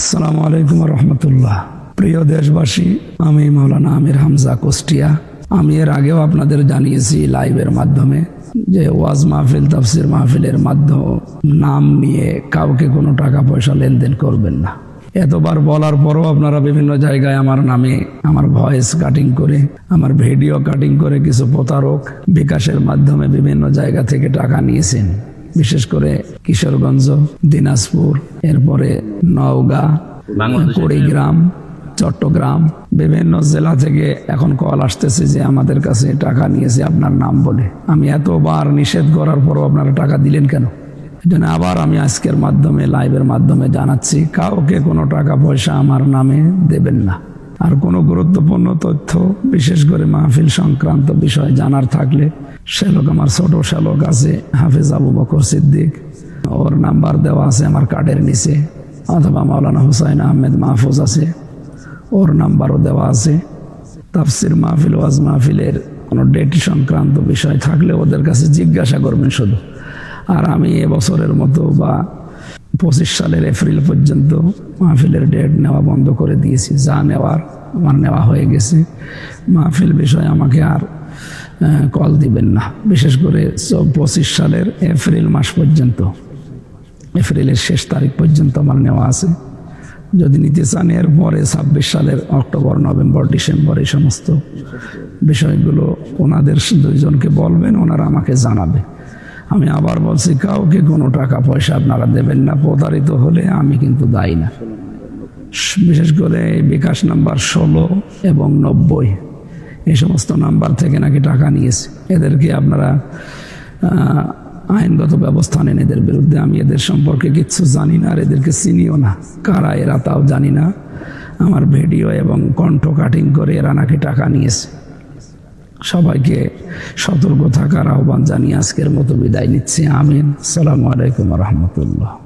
আসসালামু আলাইকুম রহমতুল্লাহ প্রিয় দেশবাসী, আমি মাওলানা আমির হামজা কুষ্টিয়া। আমি এর আগেও আপনাদের জানিয়েছি লাইভের মাধ্যমে যে ওয়াজ মাহফিল, তাফসির মাহফিলের মাধ্যম, নাম নিয়ে কাউকে কোনো টাকা পয়সা লেনদেন করবেন না। এতবার বলার পরও আপনারা বিভিন্ন জায়গায় আমার নামে আমার ভয়েস কাটিং করে, আমার ভিডিও কাটিং করে কিছু প্রতারক বিকাশের মাধ্যমে বিভিন্ন জায়গা থেকে টাকা নিয়েছেন। বিশেষ করে কিশোরগঞ্জ দিনাজপুর এরপরে নওগাঁ কুড়িগ্রাম চট্টগ্রাম বিভিন্ন জেলা থেকে এখন কল আসতেছে যে আমাদের কাছে টাকা নিয়েছে আপনার নাম বলে। আমি এতবার নিষেধ করার পরও আপনারা টাকা দিলেন কেন? এজন্য আবার আমি আজকের মাধ্যমে লাইভের মাধ্যমে জানাচ্ছি কাউকে কোনো টাকা পয়সা আমার নামে দেবেন না। আর কোনো গুরুত্বপূর্ণ তথ্য বিশেষ করে মাহফিল সংক্রান্ত বিষয় জানার থাকলে শ্যালক আমার ছোট শ্যালক আছে, হাফিজ আবু বকর সিদ্দিক। ওর নাম্বার দেওয়া আছে আমার কার্ডের নিচে। অথবা মাওলানা হুসাইন আহমেদ মাহফুজ আছে, ওর নাম্বারও দেওয়া আছে। তাফসির মাহফিল, ওয়াজ মাহফিলের কোনো ডেট সংক্রান্ত বিষয় থাকলে ওদের কাছে জিজ্ঞাসা করবেন শুধু। আর আমি এবছরের মতো বা পঁচিশ সালের এপ্রিল পর্যন্ত মাহফিলের ডেট নেওয়া বন্ধ করে দিয়েছি। যা নেওয়ার, আমার নেওয়া হয়ে গেছে। মাহফিল বিষয়ে আমাকে আর কল দিবেন না। বিশেষ করে পঁচিশ সালের এপ্রিল মাস পর্যন্ত। এপ্রিলের শেষ তারিখ পর্যন্ত আমার নেওয়া আছে। যদি নিতে চান এর পরে ছাব্বিশ সালের অক্টোবর, নভেম্বর, ডিসেম্বর এই সমস্ত বিষয়গুলো ওনাদের দুইজনকে বলবেন, ওনারা আমাকে জানাবে। আমি আবার বলছি, কাউকে কোনো টাকা, পয়সা আপনারা দেবেন না। প্রতারিত হলে আমি কিন্তু দায়ী না। বিশেষ করে বিকাশ নাম্বার ষোলো এবং নব্বই। এই সমস্ত নাম্বার থেকে নাকি টাকা নিয়েছে। এদেরকে আপনারা আইনগত ব্যবস্থা নেন এদের বিরুদ্ধে। আমি এদের সম্পর্কে কিচ্ছু জানি না আর এদেরকে চিনিও না। কারা এরা তাও জানি না। আমার ভিডিও এবং কণ্ঠ কাটিং করে এরা নাকি টাকা নিয়েছে। সবাইকে সতর্ক থাকার আহ্বান জানিয়ে আজকের মতো বিদায় নিচ্ছি। আমিন। সালামু আলাইকুম রহমতুল্লাহ।